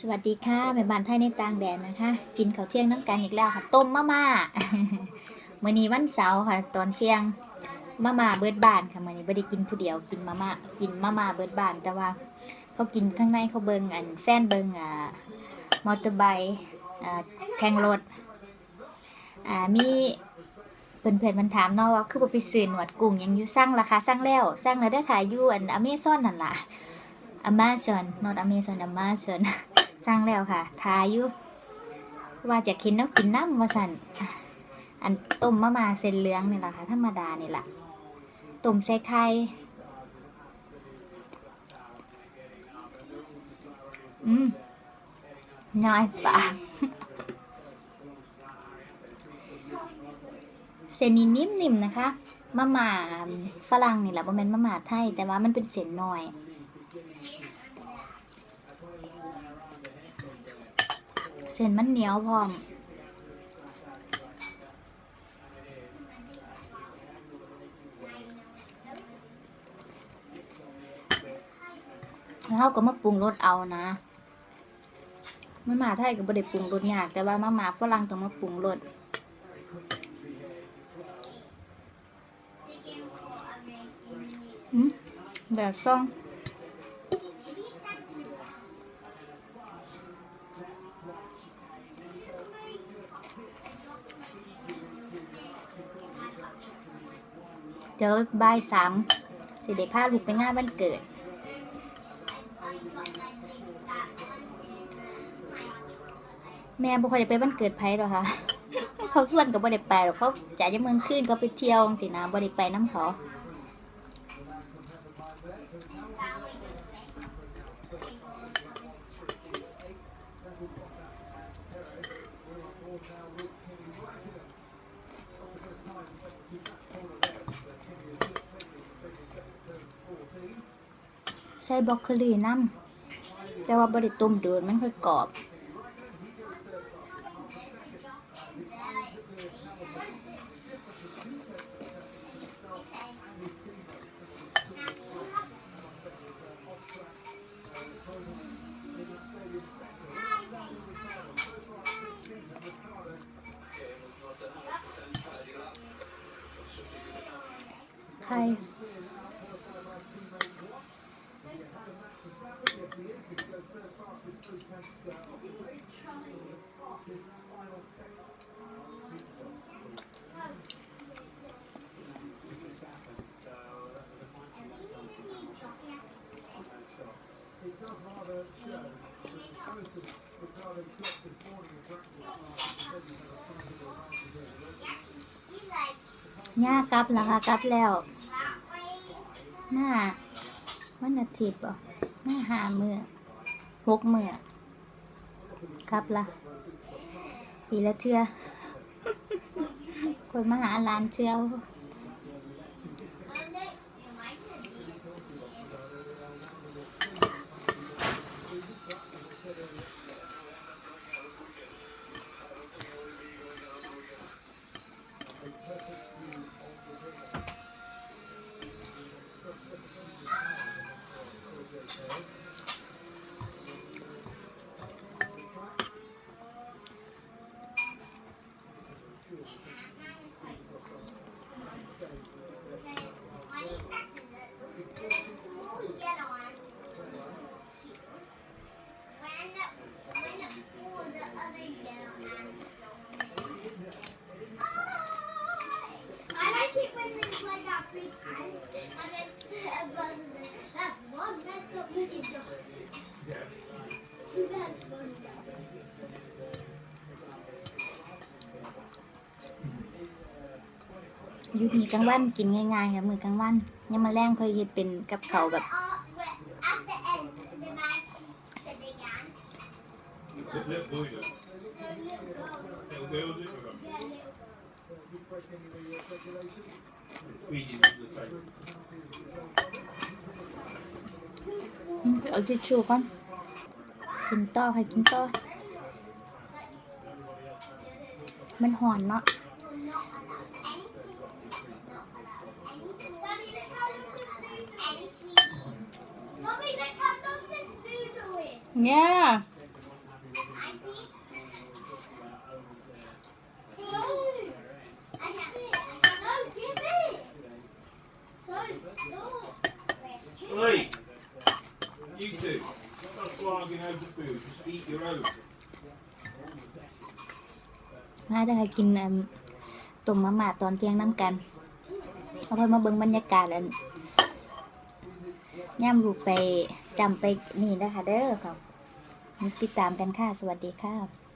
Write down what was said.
สวัสดีค่ะแม่บ้านไทยในต่างแดนนะคะ กินข้าวเที่ยงน้ำกันอีกแล้วค่ะ ต้มมะม่าเมื่อนี้วันเสาร์ค่ะ ตอนเที่ยงมะม่าเบิดบานค่ะเมื่อนี้ไม่ได้กินผู้เดียวกินมะม่ากินมะม่าเบิดบาน แต่ว่าเขากินข้างในเขาเบิงอันแฟนเบิงอ่ามอเตอร์ไบค์อ่าแข่งรถอ่ามีเพื่อนๆมันถามเนาะว่าคือบ่ไปซื้อหนวดกุ้งยังอยู่สั่งราคาสั่งแล้วสั่งแล้วได้ขายอยู่อันอเมซอนนั่นล่ะ Amazon not Amazon Amazon สร้างแล้วค่ะ ทาอยู่ว่าจะกินน้ำกินน้ำมาสันอันต้มมะมาเส้นเหลืองนี่แหละค่ะ ธรรมดานี่แหละต้มใส่ไข่อืมน้อยปากเส้นนิ่มๆนะคะมะม่าฝรั่งนี่แหละบ่แม่นมะม่าไทย แต่ว่ามันเป็นเส้นน้อย เส้นมันเหนียวพร้อมแล้วก็มาปรุงรสเอานะมาม่าไทยก็บ่ได้ปรุงรสยาก แต่ว่ามาม่าฝรั่งต้องมาปรุงรสอืมแบบซ่อง ดี๋ยวบ่ายสามสิเด็พาลูกไปงานวันเกิด แม่บ่ค่อยได้ไปวันเกิดไผหรอค่ะเขาส่วนก็บ่ได้ไปหรอกเขาจ่ายยามเมืองคืนก็ไปเที่ยวจังซี่นะบ่ได้ไปน้ำเขา ส่บรอกโคลีน้ำแต่ว่าบ่ได้ต้มโดนมันค่อยกรอบไข่ ย่ากลับแล้วค่ะกลับแล้วหน้าวันอาทิตย์บ่หน้าหามือ หกเมื่อครับละปีละเทื่อคนมาหาลานเที่ยว อยู่นี่กลางวันกินง่ายๆค่ะมือกลางวันยังมาแรงค่อยเฮ็ดเป็นกับเขาแบบเอาทิชชู่ก่อนกินต่อค่ะกินต่อมันหอนเนาะ Yeah. Oi! มาเด้อกินอันต้มมาม่าตอนเที่ยงน้ำกันเอาไปมาเบิ่งบรรยากาศอันย่ำลูกไปจำไปนี่นะคะเด้อค่ะ ติดตามกันค่ะ สวัสดีค่ะ